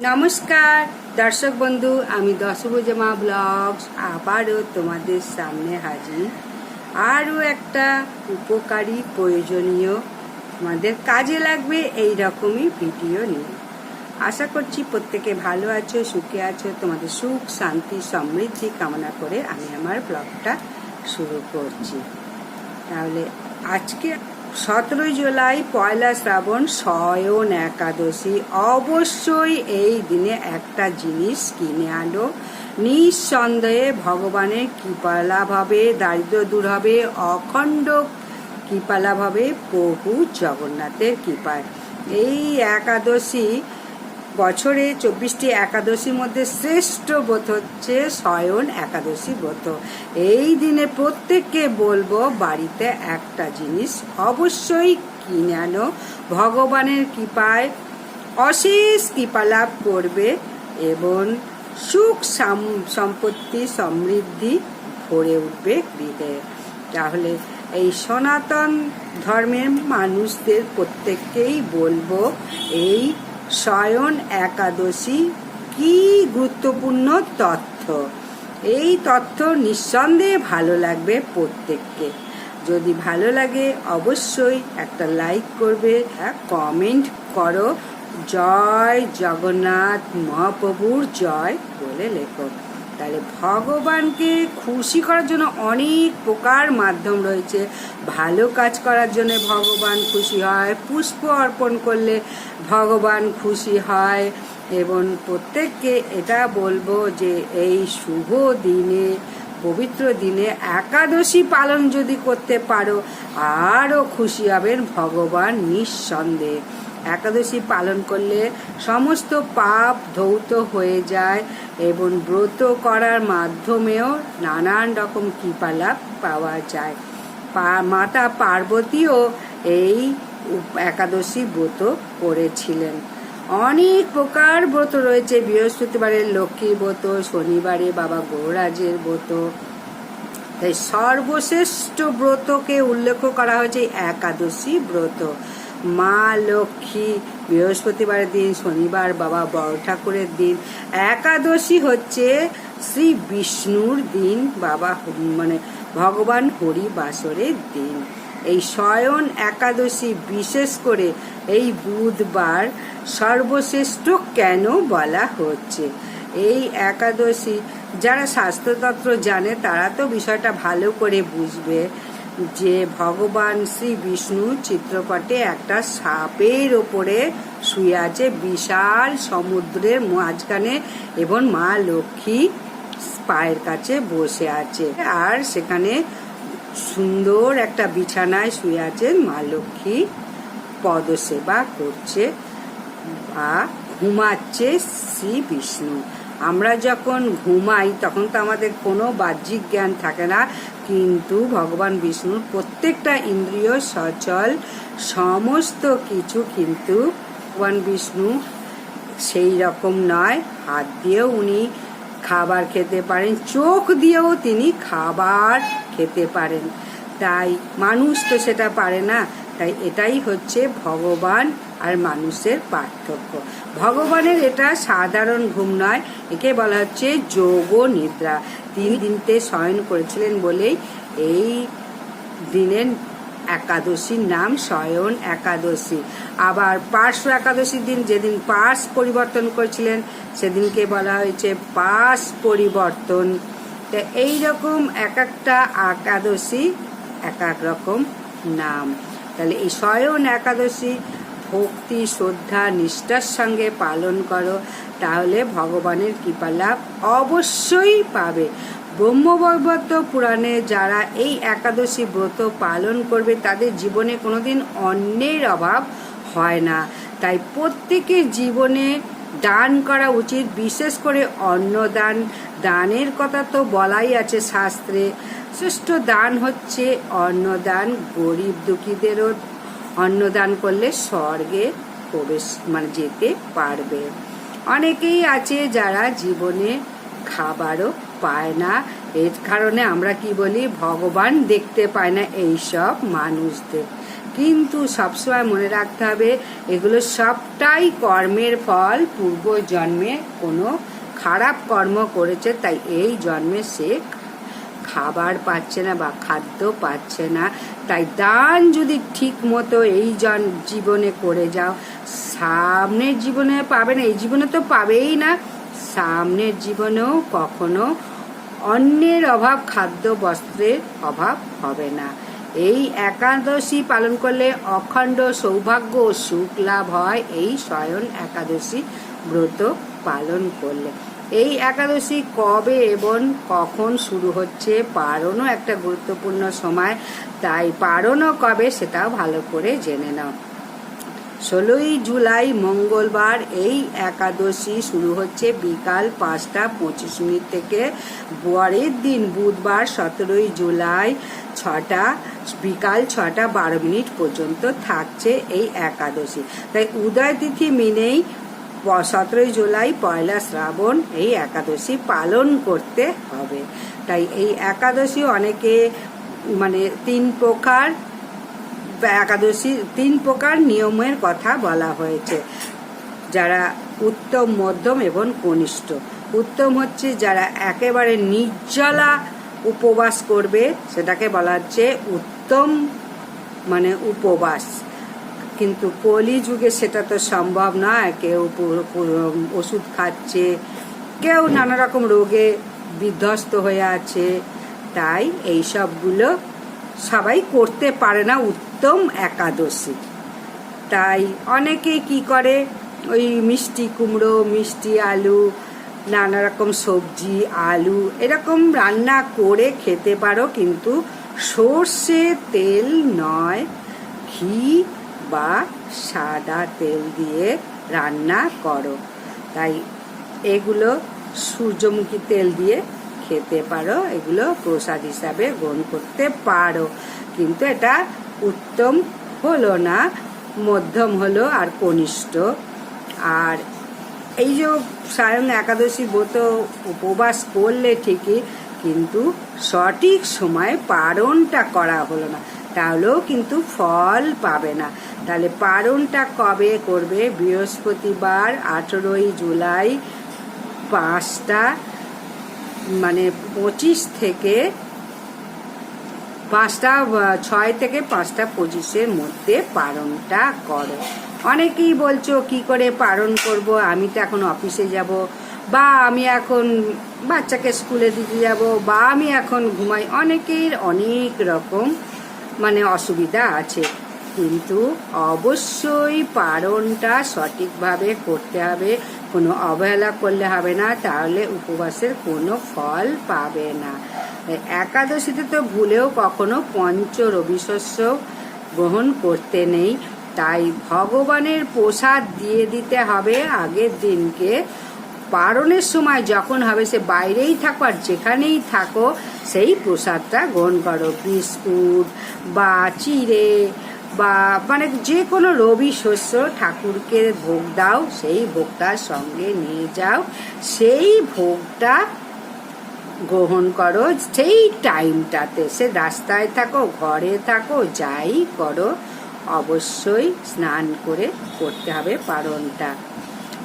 নমস্কার, দর্শক বন্ধু, আমি দশভুজমা ব্লগস আবারও তোমাদের সামনে হাজির। আরও একটা উপকারী প্রয়োজনীয় তোমাদের কাজে লাগবে এই রকমই ভিডিও নিয়ে। আশা করছি প্রত্যেকে ভালো আছো, সুখে আছো, তোমাদের সুখ, শান্তি, সমৃদ্ধি কামনা করে আমি আমার ব্লগটা শুরু করছি। তাহলে আজকে সতেরোই জুলাই পয়লা শ্রাবণ শয়ন একাদশী। অবশ্যই এই দিনে একটা জিনিস কিনে আনো। নিঃসন্দেহে ভগবানের কৃপালাভ হবে দারিদ্র দূর হবে, অখণ্ড কৃপালাভ হবে প্রভু জগন্নাথের কৃপায়। এই একাদশী বছরে চব্বিশটি একাদশীর মধ্যে শ্রেষ্ঠ ব্রত হচ্ছে শয়ন একাদশী ব্রত। এই দিনে প্রত্যেককে বলব, বাড়িতে একটা জিনিস অবশ্যই কিনে আনো। ভগবানের কৃপায় অশেষ কৃপা লাভ করবে এবং সুখ সাম- সম্পত্তি সমৃদ্ধি ভরে উঠবে গৃহে। তাহলে এই সনাতন ধর্মের মানুষদের প্রত্যেককেই বলব, এই শয়ন একাদশী, কি গুরুত্বপূর্ণ তথ্য? এই তথ্য নিঃসন্দেহে ভালো লাগবে প্রত্যেককে। যদি ভালো লাগে, অবশ্যই একটা লাইক করবে কমেন্ট করো। জয় জগন্নাথ মহাপ্রভুর জয় বলে লেখো। তাহলে ভগবানকে খুশি করার জন্য অনেক প্রকার মাধ্যম রয়েছে। ভালো কাজ করার জন্য ভগবান খুশি হয়, পুষ্প অর্পণ করলে ভগবান খুশি হয় এবং প্রত্যেককে এটা বলব যে এই শুভ দিনে, পবিত্র দিনে একাদশী পালন যদি করতে পারো, আরও খুশি হবেন ভগবান নিঃসন্দেহে। একাদশী পালন করলে সমস্ত পাপ ধৌত হয়ে যায় এবং ব্রত করার মাধ্যমেও নানান রকম কৃপালাভ পাওয়া যায়। মাতা পার্বতীও এই একাদশী ব্রত করেছিলেন। অনেক প্রকার ব্রত রয়েছে, বৃহস্পতিবারের লক্ষ্মী ব্রত, শনিবারে বাবা গৌরাজের ব্রত। তাই সর্বশ্রেষ্ঠ ব্রতকে উল্লেখ করা হয়েছে একাদশী ব্রত। মা লক্ষ্মী বৃহস্পতিবারের দিন, শনিবার বাবা বড় ঠাকুরের দিন, একাদশী হচ্ছে শ্রী বিষ্ণুর দিন, বাবা মানে ভগবান হরি বাসরের দিন। এই শয়ন একাদশী বিশেষ করে এই বুধবার সর্বশ্রেষ্ঠ কেন বলা হচ্ছে? এই একাদশী যারা স্বাস্থ্যতন্ত্র জানে তারা তো বিষয়টা ভালো করে বুঝবে। যে ভগবান শ্রী বিষ্ণু চিত্রপটে একটা সাপের ওপরে শুয়ে আছে বিশাল সমুদ্রের মাঝখানে এবং মা লক্ষ্মী পায়ের কাছে বসে আছে। আর সেখানে সুন্দর একটা বিছানায় শুয়ে আছেন মা লক্ষ্মী। পদসেবা করছে বা ঘুমাচ্ছে শ্রী বিষ্ণু। আমরা যখন ঘুমাই, তখন তো আমাদের কোনো বাহ্যিক জ্ঞান থাকে না। কিন্তু ভগবান বিষ্ণুর প্রত্যেকটা ইন্দ্রিয় সচল, সমস্ত কিছু কিন্তু ভগবান বিষ্ণু সেই রকম নয়। হাত দিয়েও উনি খাবার খেতে পারেন, চোখ দিয়েও তিনি খাবার খেতে পারেন। তাই মানুষ তো সেটা পারে না। তাই এটাই হচ্ছে ভগবান আর মানুষের পার্থক্য। ভগবানের এটা সাধারণ ঘুম নয়, একে বলা হচ্ছে যোগ নিদ্রা। তিনি দিনতে শয়ন করেছিলেন বলেই এই দিনের একাদশীর নাম শয়ন একাদশী। আবার পার্শ্ব একাদশীর দিন যেদিন পাস পরিবর্তন করেছিলেন, সেদিনকে বলা হয়েছে পাস পরিবর্তন। তো এইরকম এক একটা একাদশী এক এক রকম নাম। তাহলে এই শয়ন একাদশী, ভক্তি, শ্রদ্ধা, নিষ্ঠার সঙ্গে পালন করো। তাহলে ভগবানের কৃপা লাভ অবশ্যই পাবে। ব্রহ্মবৈবর্ত পুরাণে যারা এই একাদশী ব্রত পালন করবে, তাদের জীবনে কোনোদিন অন্যের অভাব হয় না। তাই প্রত্যেকের জীবনে দান করা উচিত, বিশেষ করে অন্নদান। দানের কথা তো বলাই আছে শাস্ত্রে। শ্রেষ্ঠ দান হচ্ছে অন্নদান গরিব দুঃখীদেরও অন্নদান করলে স্বর্গে প্রবেশ মানে যেতে পারবে। অনেকেই আছে যারা জীবনে খাবারও পায় না। এর কারণে আমরা কি বলি, ভগবান দেখতে পায় না এইসব মানুষদের। কিন্তু সবসময় মনে রাখতে হবে, এগুলো সবটাই কর্মের ফল। পূর্ব জন্মে কোনো খারাপ কর্ম করেছে, তাই এই জন্মে সে খাবার পাচ্ছে না বা খাদ্য পাচ্ছে না। তাই দান যদি ঠিক মতো এই জন জীবনে করে যাও, সামনের জীবনে পাবে না, এই জীবনে তো পাবেই না। সামনের জীবনেও কখনো অন্যের অভাব, খাদ্য, বস্ত্রের অভাব হবে না। এই একাদশী পালন করলে অখণ্ড সৌভাগ্য ও সুখ লাভ হয়। এই স্বয়ন একাদশী ব্রত পালন করলে। এই একাদশী কবে এবং কখন শুরু হচ্ছে পারণও একটা গুরুত্বপূর্ণ সময়। তাই পারণও কবে সেটাও ভালো করে জেনে নাও। ষোলোই জুলাই মঙ্গলবার এই একাদশী শুরু হচ্ছে বিকাল পাঁচটা পঁচিশ মিনিট থেকে। পরের দিন বুধবার সতেরোই জুলাই ছটা, বিকাল ছটা বারো মিনিট পর্যন্ত থাকছে এই একাদশী। তাই উদয় তিথি মেনেই সতেরোই জুলাই পয়লা শ্রাবণ এই একাদশী পালন করতে হবে। তাই এই একাদশী অনেকে মানে তিন প্রকার একাদশী, তিন প্রকার নিয়মের কথা বলা হয়েছে। যারা উত্তম, মধ্যম এবং কনিষ্ঠ। উত্তম হচ্ছে যারা একেবারে নির্জলা উপবাস করবে, সেটাকে বলা হচ্ছে উত্তম মানে উপবাস। কিন্তু কলি যুগে সেটা তো সম্ভব নয়। কেউ ওষুধ খাচ্ছে, কেউ নানা রকম রোগে বিধ্বস্ত হয়ে আছে। তাই এই সবগুলো সবাই করতে পারে না উত্তম একাদশী। তাই অনেকে কি করে? ওই মিষ্টি কুমড়ো, মিষ্টি আলু, নানা রকম সবজি, আলু এরকম রান্না করে খেতে পারো, কিন্তু সর্ষে তেল নয়। ঘি বা সাদা তেল দিয়ে রান্না করো। তাই এগুলো সূর্যমুখী তেল দিয়ে খেতে পারো, এগুলো প্রসাদ হিসাবে গ্রহণ করতে পারো। কিন্তু এটা উত্তম হলো না, মধ্যম হলো আর কনিষ্ঠ। আর এই যে সায়ং একাদশী ব্রত উপবাস করলে ঠিকই, কিন্তু সঠিক সময়ে পারণটা করা হলো না। তাহলেও কিন্তু ফল পাবে না। তাহলে পারণটা কবে করবে? বৃহস্পতিবার, আঠেরোই জুলাই পাঁচটা মানে পঁচিশ থেকে পাঁচটা ছয় থেকে পাঁচটা পঁচিশের মধ্যে পালনটা করো। অনেকেই বলছো, কি করে পালন করব? আমি তো এখন অফিসে যাব বা আমি এখন বাচ্চাকে স্কুলে দিতে যাব বা আমি এখন ঘুমাই। অনেকের অনেক রকম মানে অসুবিধা আছে। কিন্তু অবশ্যই পালনটা সঠিকভাবে করতে হবে। কোনো অবহেলা করলে হবে না, তাহলে উপবাসের কোনো ফল পাবে না। একাদশীতে তো ভুলেও কখনো পঞ্চ রবিশস্য গ্রহণ করতে নেই। তাই ভগবানের প্রসাদ দিয়ে দিতে হবে আগের দিনকে। পারণের সময় যখন হবে, সে বাইরেই থাকো আর যেখানেই থাকো, সেই প্রসাদটা গ্রহণ করো। বিস্কুট বা চিড়ে বা মানে যে কোনো রবি শস্য ঠাকুরকে ভোগ দাও, সেই ভোগটার সঙ্গে নিয়ে যাও। সেই ভোগটা গ্রহণ করো সেই টাইমটাতে সে রাস্তায় থাকো, ঘরে থাকো, যাই করো, অবশ্যই স্নান করে করতে হবে পারণটা।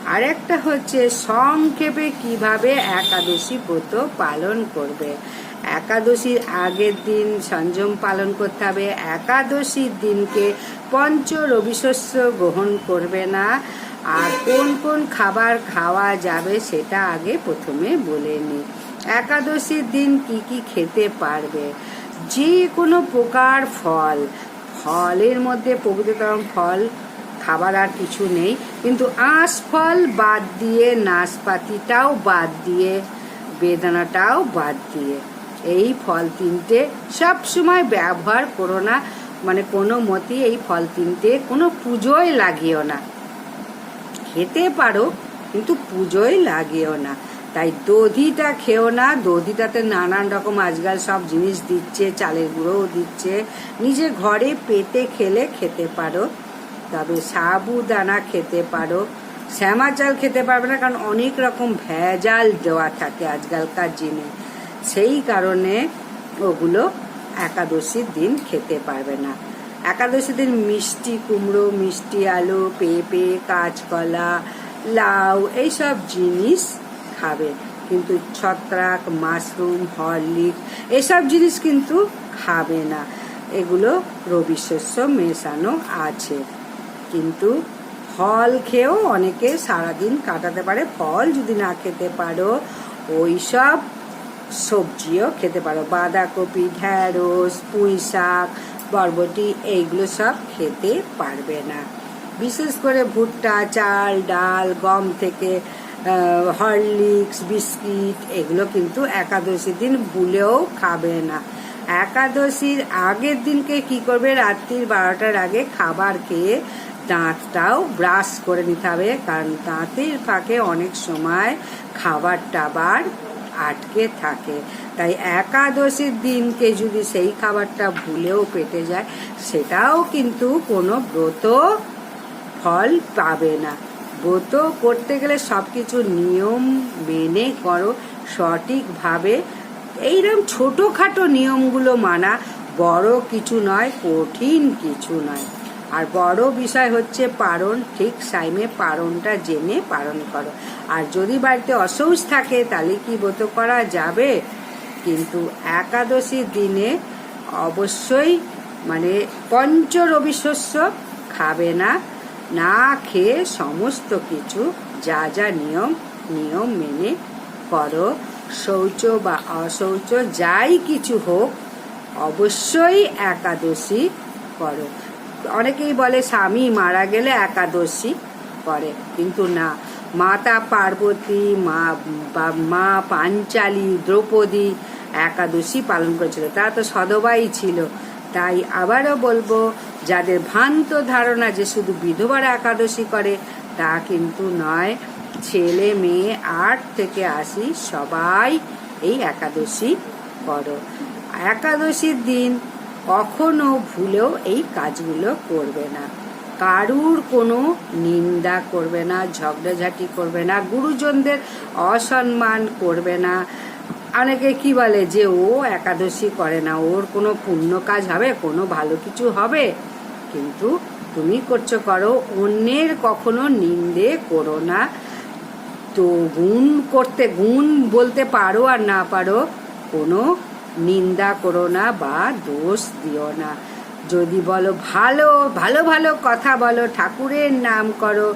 আর একটা হচ্ছে সংক্ষেপে কীভাবে একাদশী ব্রত পালন করবে। একাদশীর আগের দিন সংযম পালন করতে হবে। একাদশীর দিনকে পঞ্চ রবিশস্য গ্রহণ করবে না। আর কোন কোন খাবার খাওয়া যাবে সেটা আগে প্রথমে বলে নিই একাদশীর দিন কি কি খেতে পারবে? যে কোনো প্রকার ফল। ফলের মধ্যে প্রকৃততম ফল, খাবার আর কিছু নেই। কিন্তু আঁশ ফল বাদ দিয়ে, নাশপাতিটাও বাদ দিয়ে, বেদানাটাও বাদ দিয়ে। এই ফল তিনটে সব সময় ব্যবহার করো না। মানে কোনো মতে এই ফল তিনটে কোনো পুজোয় লাগিও না। খেতে পারো, কিন্তু পুজোয় লাগিও না। তাই দধিটা খেও না, দধিটাতে নানান রকম আজকাল সব জিনিস দিচ্ছে, চালের গুঁড়োও দিচ্ছে। নিজে ঘরে পেতে খেলে খেতে পারো, তবে সাবুদানা খেতে পারো। শ্যামা চাল খেতে পারবে না, কারণ অনেক রকম ভেজাল দেওয়া থাকে আজকালকার জিনে সেই কারণে ওগুলো একাদশীর দিন খেতে পারবে না। একাদশী দিন মিষ্টি কুমড়ো, মিষ্টি আলু, পেঁপে, কাঁচকলা, লাউ, এইসব জিনিস খাবে। কিন্তু ছত্রাক, মাশরুম, হরলিক্স, এসব জিনিস কিন্তু খাবে না। এগুলো রবি শস্য মেশানো আছে। কিন্তু ফল খেয়েও অনেকে সারাদিন কাটাতে পারে। ফল যদি না খেতে পারো, ওই সব সবজিও খেতে পারো। বাঁধাকপি, ঢ্যাঁড়স, পুঁই শাক, বরবটি, এইগুলো সব খেতে পারবে না। বিশেষ করে ভুট্টা, চাল, ডাল, গম থেকে হরলিক্স, বিস্কিট, এগুলো কিন্তু একাদশী দিন ভুলেও খাবে না। একাদশীর আগের দিনকে কি করবে? রাত্রির বারোটার আগে খাবার খেয়ে দাঁতটাও ব্রাশ করে নিতে হবে, কারণ দাঁতের ফাঁকে অনেক সময় খাবার টাবার আটকে থাকে। তাই একাদশীর দিনকে যদি সেই খাবারটা ভুলেও পেটে যায়, সেটাও কিন্তু কোনো ব্রত ফল পাবে না। ব্রত করতে গেলে সব কিছু নিয়ম মেনে করো, সঠিকভাবে। এইরকম ছোটোখাটো নিয়মগুলো মানা বড় কিছু নয়, কঠিন কিছু নয়। আর বড় বিষয় হচ্ছে পারণ, ঠিক সাইমে পারণটা জেনে পালন করো। আর যদি বাড়িতে অসৌচ থাকে, তাহলে কি ব্রত করা যাবে? কিন্তু একাদশীর দিনে অবশ্যই মানে পঞ্চ রবি শস্য খাবে না। না খেয়ে সমস্ত কিছু যা যা নিয়ম নিয়ম মেনে করো। শৌচ বা অশৌচ যাই কিছু হোক, অবশ্যই একাদশী করো। অনেকেই বলে, স্বামী মারা গেলে একাদশী করে। কিন্তু না, মাতা পার্বতী, মা, বা মা পাঞ্চালী, দ্রৌপদী একাদশী পালন করেছিল। তারা তো সদবাই ছিল। তাই আবারও বলব, যাদের ভ্রান্ত ধারণা যে শুধু বিধবার একাদশী করে, তা কিন্তু নয়। ছেলে, মেয়ে, আট থেকে আশি, সবাই এই একাদশী করো। একাদশীর দিন কখনো ভুলেও এই কাজগুলো করবে না। কারুর কোনো নিন্দা করবে না, ঝগড়াঝাটি করবে না, গুরুজনদের অসম্মান করবে না। অনেকে কি বলে যে, ও একাদশী করে না, ওর কোনো পুণ্য কাজ হবে, কোনো ভালো কিছু হবে? কিন্তু তুমি করছ, করো, অন্যের কখনো নিন্দে করো না। তো গুণ করতে, গুণ বলতে পারো আর না পারো, কোনো নিন্দা করো না বা দোষ দিও না। যদি বলো, ভালো ভালো ভালো কথা বলো, ঠাকুরের নাম করো,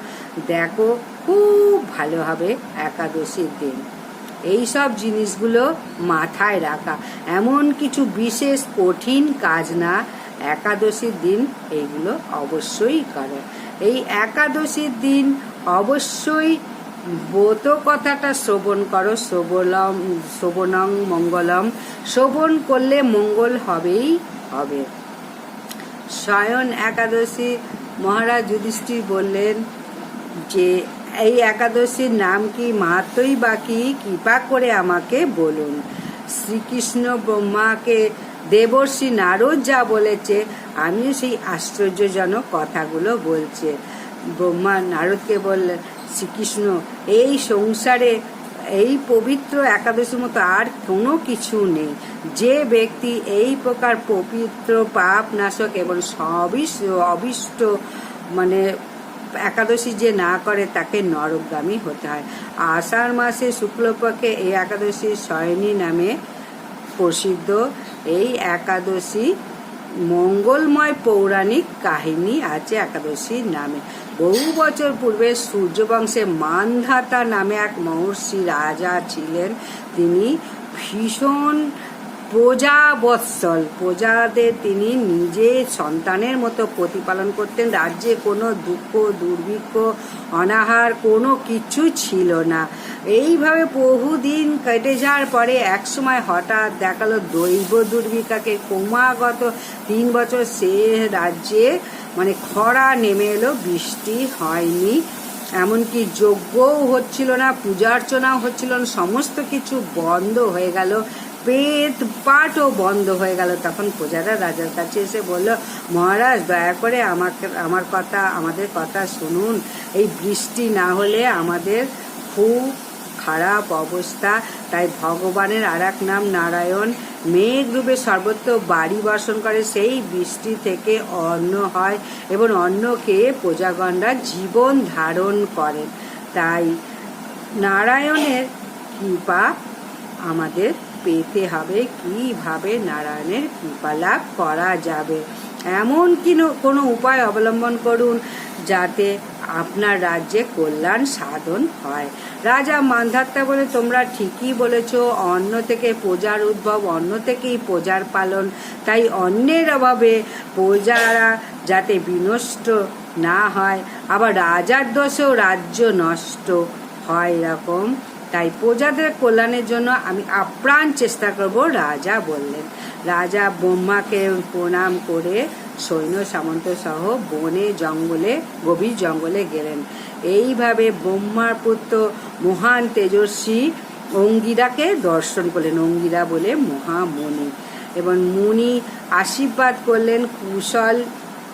দেখো, খুব ভালো হবে একাদশীর দিন। এই সব জিনিসগুলো মাথায় রাখা। এমন কিছু বিশেষ কঠিন কাজ না, একাদশীর দিন এইগুলো অবশ্যই করো। এই একাদশীর দিন অবশ্যই ব্রত কথাটা শ্রবণ করো, শ্রবলম, শ্রবণং মঙ্গলম। শ্রবণ করলে মঙ্গল হবেই হবে। স্বয়ন একাদশী, মহারাজ যুধিষ্ঠির বললেন যে এই একাদশীর নাম কি মাহাত্মই বাকি কৃপা করে আমাকে বলুন। শ্রীকৃষ্ণ ব্রহ্মাকে দেবর্ষী নারদ যা বলেছে আমি সেই আশ্চর্যজনক কথাগুলো বলছে। ব্রহ্মা নারদকে বললেন, শ্রীকৃষ্ণ, এই সংসারে, এই পবিত্র একাদশীর মতো আর কোনো কিছু নেই। যে ব্যক্তি এই প্রকার পবিত্র পাপ নাশক এবং সবিষ্ট অবিষ্ট মানে একাদশী যে না করে, তাকে নরকগামী হতে হয়। আষাঢ় মাসে শুক্লপক্ষে এই একাদশী শয়নী নামে প্রসিদ্ধ। এই একাদশী মঙ্গলময় পৌরাণিক কাহিনী আছে একাদশীর নামে। বহু বছর পূর্বে সূর্যবংশে মানধাতা নামে এক মহর্ষি রাজা ছিলেন। তিনি ভীষণ প্রজাবৎসল। প্রজাদের তিনি নিজে সন্তানের মতো প্রতিপালন করতেন। রাজ্যে কোনো দুঃখ, দুর্ভিক্ষ, অনাহার কোনো কিছু ছিল না। এইভাবে বহুদিন কেটে যাওয়ার পরে একসময় হঠাৎ দেখাল দৈব দুর্ভিক্ষাকে। ক্রমাগত তিন বছর সে রাজ্যে মানে খরা নেমে এলো, বৃষ্টি হয়নি। এমনকি যজ্ঞও হচ্ছিল না পূজা অর্চনাও হচ্ছিল না, সমস্ত কিছু বন্ধ হয়ে গেল। পেট পাটও বন্ধ হয়ে গেল। তখন প্রজারা রাজার কাছে এসে বলল, মহারাজ, দয়া করে আমাকে, আমার কথা, আমাদের কথা শুনুন। এই বৃষ্টি না হলে আমাদের খুব খারাপ অবস্থা। তাই ভগবানের আর এক নাম নারায়ণ। মেঘ রূপে সর্বত্র বাড়ি বর্ষণ করে। সেই বৃষ্টি থেকে অন্ন হয় এবং অন্নকে প্রজাগণরা জীবন ধারণ করেন। তাই নারায়ণের কৃপা আমাদের পেতে হবে কীভাবে নারায়ণের কৃপা লাভ করা যাবে। এমন কিনো কোনো উপায় অবলম্বন করুন যাতে আপনার রাজ্যে কল্যাণ সাধন হয়। রাজা মান্ধাত্তা বলে, তোমরা ঠিকই বলেছ, অন্ন থেকে প্রজার উদ্ভব, অন্ন থেকেই প্রজার পালন। তাই অন্যের অভাবে প্রজারা যাতে বিনষ্ট না হয়, আবার রাজার দোষেও রাজ্য নষ্ট হয়। এরকম তাই প্রজাদের কল্যাণের জন্য আমি আপ্রাণ চেষ্টা করব, রাজা বললেন। রাজা ব্রহ্মাকে প্রণাম করে সৈন্য সামন্ত সহ বনে জঙ্গলে, গভীর জঙ্গলে গেলেন। এইভাবে ব্রহ্মার পুত্র মহান তেজস্বী অঙ্গিরাকে দর্শন করলেন, অঙ্গিরা বলে, মহামণি। এবং মুনি আশীর্বাদ করলেন, কুশল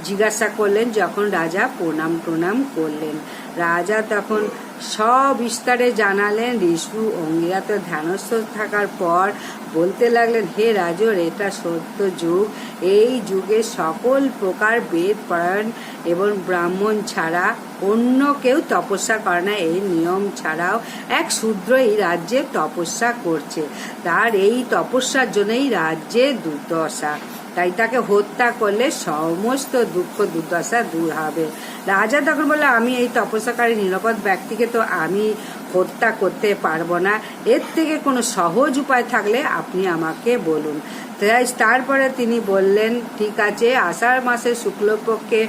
জিজ্ঞাসা করলেন, যখন রাজা প্রণাম প্রণাম করলেন। রাজা তখন সবিস্তারে জানালেন ঋষু অঙ্গিরা তো ধ্যানস্থ থাকার পর বলতে লাগলেন, হে রাজর, এটা সত্য যুগ। এই যুগে সকল প্রকার বেদ পরায়ণ এবং ব্রাহ্মণ ছাড়া অন্য কেউ তপস্যা করে না। এই নিয়ম ছাড়াও এক শূদ্র এই রাজ্যে তপস্যা করছে। তার এই তপস্যার জন্যই রাজ্যে দুর্দশা। তাই তাকে হত্যা করলে সমস্ত দুঃখ, দুর্দশা দূর হবে। রাজা তখন বলে আমি এই তপস্যাকারী নিরাপদ ব্যক্তিকে তো আমি হত্যা করতে পারব না। এর থেকে কোনো সহজ উপায় থাকলে আপনি আমাকে বলুন। তাই তারপরে তিনি বললেন, ঠিক আছে, আষাঢ় মাসের শুক্লপক্ষে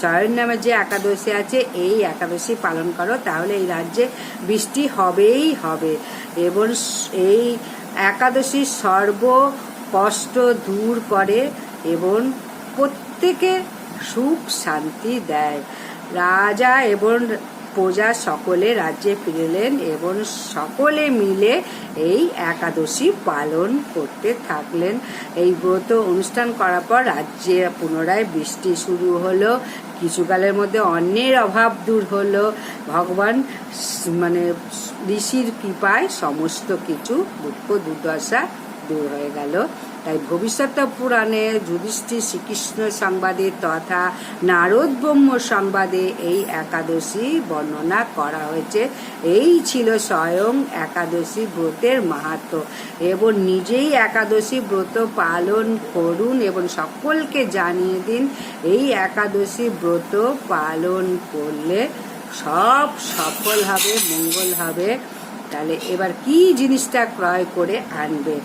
শয়ন নামে যে একাদশী আছে, এই একাদশী পালন করো, তাহলে এই রাজ্যে বৃষ্টি হবেই হবে। এবং এই একাদশী সর্ব কষ্ট দূর করে এবং প্রত্যেকে সুখ শান্তি দেয়। রাজা এবং প্রজা সকলে রাজ্যে ফিরলেন এবং সকলে মিলে এই একাদশী পালন করতে থাকলেন। এই ব্রত অনুষ্ঠান করার পর রাজ্যে পুনরায় বৃষ্টি শুরু হলো। কিছুকালের মধ্যে অন্যের অভাব দূর হলো। ভগবান মানে ঋষির কৃপায় সমস্ত কিছু দুঃখ দুর্দশা দূর হয়ে গেল। তাই ভবিষ্যৎ পুরাণে যুধিষ্ঠির শ্রীকৃষ্ণ সংবাদে তথা নারদ ব্রহ্ম সংবাদে এই একাদশী বর্ণনা করা হয়েছে। এই ছিল স্বয়ং একাদশী ব্রতের মাহাত্ম এবং নিজেই একাদশী ব্রত পালন করুন এবং সকলকে জানিয়ে দিন, এই একাদশী ব্রত পালন করলে সব সফল হবে, মঙ্গল হবে। তাহলে এবার কি জিনিসটা ক্রয় করে আনবে?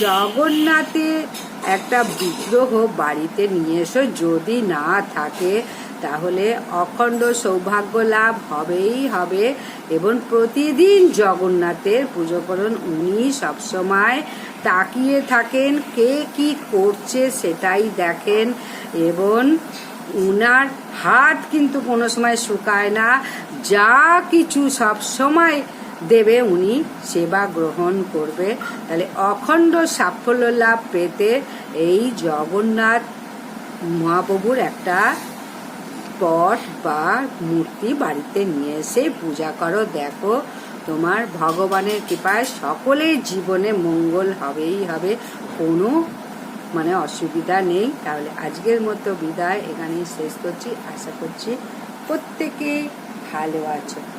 জগন্নাথের একটা বিগ্রহ বাড়িতে নিয়ে এসো, যদি না থাকে তাহলে অখণ্ড সৌভাগ্য লাভ হবেই হবে। এবং প্রতিদিন জগন্নাথের পুজো করুন। উনি সবসময় তাকিয়ে থাকেন, কে কি করছে সেটাই দেখেন। এবং উনার হাত কিন্তু কোনো সময় শুকায় না। যা কিছু সব সময় দেবে, উনি সেবা গ্রহণ করবে। তাহলে অখণ্ড সাফল্য লাভ পেতে এই জগন্নাথ মহাপ্রভুর একটা পট বা মূর্তি বাড়িতে নিয়ে এসে পূজা করো। দেখো, তোমার ভগবানের কৃপায় সকলের জীবনে মঙ্গল হবেই হবে। কোনো মানে অসুবিধা নেই। তাহলে আজকের মতো বিদায়। এখানেই শেষ করছি। আশা করছি প্রত্যেকেই ভালো আছো।